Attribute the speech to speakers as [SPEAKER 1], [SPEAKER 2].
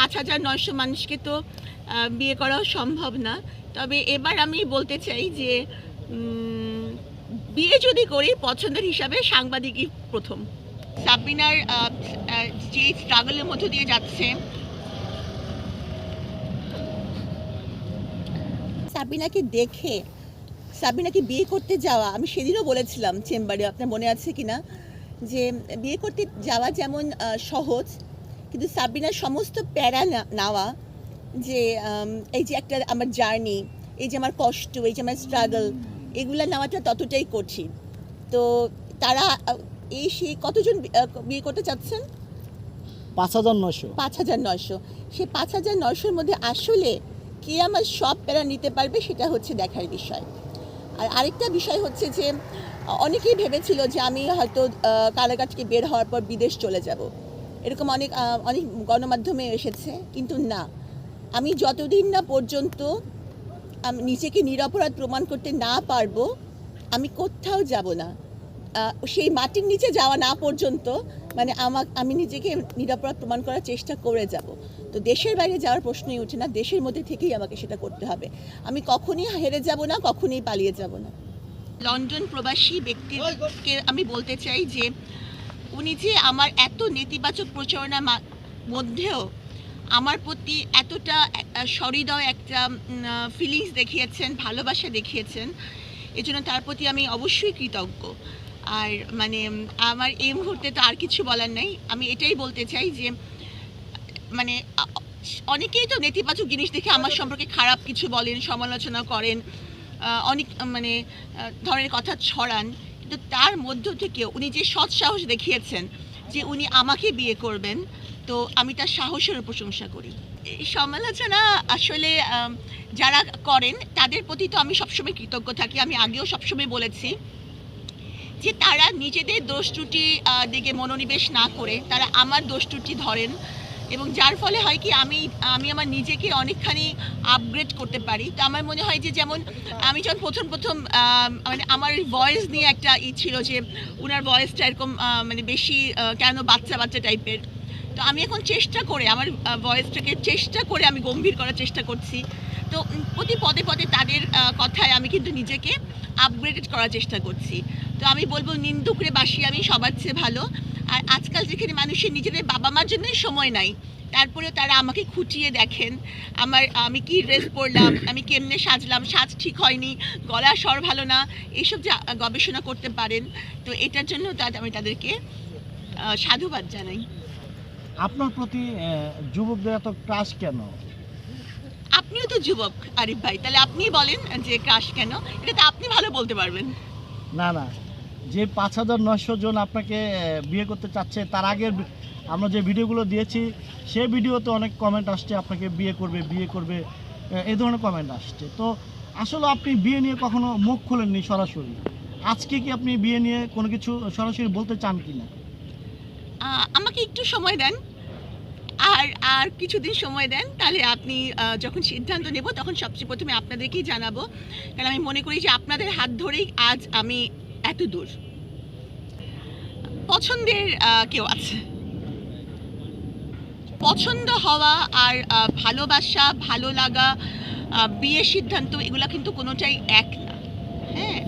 [SPEAKER 1] পাঁচ হাজার নয়শো মানুষকে তো বিয়ে করাও সম্ভব না। তবে এবার আমি বলতে চাই যে বিয়ে যদি করি, পছন্দের হিসাবে সাংবাদিকই প্রথম। সাবিনার যে স্ট্রাগলের মধ্য দিয়ে যাচ্ছে। সাবিনাকে দেখে সাবিনাকে বিয়ে করতে যাওয়া, আমি সেদিনও বলেছিলাম চেম্বারে, আপনার মনে আছে কি না যে, বিয়ে করতে যাওয়া যেমন সহজ কিন্তু সাবিনার সমস্ত প্যারা নেওয়া যে এই যে একটা আমার জার্নি এই যে আমার কষ্ট এই যে আমার স্ট্রাগল এগুলো নেওয়াটা ততটাই কঠিন। তো তারা এই সেই কতজন বিয়ে করতে চাচ্ছেন?
[SPEAKER 2] পাঁচ হাজার নশো
[SPEAKER 1] পাঁচ হাজার নয়শো। সেই পাঁচ হাজার নয়শোর মধ্যে আসলে কে আমার সব প্যারা নিতে পারবে সেটা হচ্ছে দেখার বিষয়। আর আরেকটা বিষয় হচ্ছে যে অনেকেই ভেবেছিল যে আমি হয়তো কারাগার থেকে বের হওয়ার পর বিদেশ চলে যাব। এরকম অনেক অনেক গণমাধ্যমে এসেছে, কিন্তু না। আমি যতদিন না পর্যন্ত আমি, নিজেকে নিরপরাধ প্রমাণ করতে না পারব, আমি কোথাও যাব না। সেই মাটির নিচে যাওয়া না পর্যন্ত মানে আমা আমি নিজেকে নিরাপরাধ প্রমাণ করার চেষ্টা করে যাব। তো দেশের বাইরে যাওয়ার প্রশ্নই ওঠে না, দেশের মধ্যে থেকেই আমাকে সেটা করতে হবে। আমি কখনই হেরে যাব না, কখনই পালিয়ে যাব না। লন্ডন প্রবাসী ব্যক্তিকে আমি বলতে চাই যে উনি যে আমার এত নেতিবাচক প্রচারণার মধ্যেও আমার প্রতি এতটা সহৃদয় একটা ফিলিংস দেখিয়েছেন, ভালোবাসা দেখিয়েছেন, এজন্য তার প্রতি আমি অবশ্যই কৃতজ্ঞ। আর মানে আমার এই মুহূর্তে তো আর কিছু বলার নেই। আমি এটাই বলতে চাই যে মানে অনেকেই তো নেতিবাচক জিনিস দেখে আমার সম্পর্কে খারাপ কিছু বলেন, সমালোচনা করেন অনেক মানে ধরনের কথা ছড়ান। কিন্তু তার মধ্য থেকে উনি যে সৎ সাহস দেখিয়েছেন যে উনি আমাকে বিয়ে করবেন, তো আমি তার সাহসের প্রশংসা করি। এই সমালোচনা আসলে যারা করেন, তাদের প্রতি তো আমি সবসময় কৃতজ্ঞ থাকি। আমি আগেও সবসময় বলেছি যে তারা নিজেদের দোষ ত্রুটি দিকে মনোনিবেশ না করে তারা আমার দোষ ত্রুটি ধরেন। এবং যার ফলে হয় কি, আমি আমি আমার নিজেকে অনেকখানি আপগ্রেড করতে পারি। তো আমার মনে হয় যে যেমন আমি যখন প্রথম প্রথম মানে আমার ভয়েস নিয়ে একটা ই ছিল যে ওনার ভয়েসটা এরকম মানে বেশি কেন বাচ্চা বাচ্চা টাইপের তো আমি এখন চেষ্টা করে আমার ভয়েসটাকে চেষ্টা করে আমি গম্ভীর করার চেষ্টা করছি। তো প্রতি পদে পদে তাদের কথায় আমি কিন্তু নিজেকে আপগ্রেডেড করার চেষ্টা করছি। তো আমি বলব, নিন্দুকরে বাসি, আমি সবার চেয়ে ভালো। আর আজকাল যেখানে মানুষের নিজেদের বাবা মার জন্যই সময় নাই তারপরেও তারা আমাকে খুঁটিয়ে দেখেন। আমার আমি কি ড্রেস পরলাম আমি কেমনে সাজলাম সাজ ঠিক হয়নি গলা স্বর ভালো না এইসব যে গবেষণা করতে পারেন। তো এটার জন্য আমি তাদেরকে সাধুবাদ জানাই।
[SPEAKER 2] আপনার প্রতি যুবকদের এত ক্রাশ কেন?
[SPEAKER 1] আপনিও তো যুবক আরিফ ভাই তাহলে আপনি বলেন যে ক্রাশ কেন? এটা তো আপনি ভালো বলতে পারবেন।
[SPEAKER 2] না না যে পাঁচ হাজার নশো জন আপনাকে বিয়ে করতে চাচ্ছে, তার আগের আমরা যে ভিডিওগুলো দিয়েছি সেই ভিডিওতে অনেক কমেন্ট আসছে, আপনাকে বিয়ে করবে বিয়ে করবে এই ধরনের কমেন্ট আসছে। তো আসলে আপনি বিয়ে নিয়ে কখনো মুখ খুলেননি সরাসরি? আজকে কি আপনি বিয়ে নিয়ে কোনো কিছু সরাসরি বলতে চান কি না
[SPEAKER 1] আমাকে একটু সময় দেন। আর আর কিছুদিন সময় দেন, তাহলে আপনি যখন সিদ্ধান্ত নেব, তখন সবচেয়ে প্রথমে আপনাদেরকেই জানাব। কারণ আমি মনে করি যে আপনাদের হাত ধরেই আজ আমি এত দূর। পছন্দের কেউ আছে? পছন্দ হওয়া আর ভালোবাসা, ভালো লাগা বিয়ের সিদ্ধান্ত, এগুলা কিন্তু কোনোটাই এক না। হ্যাঁ?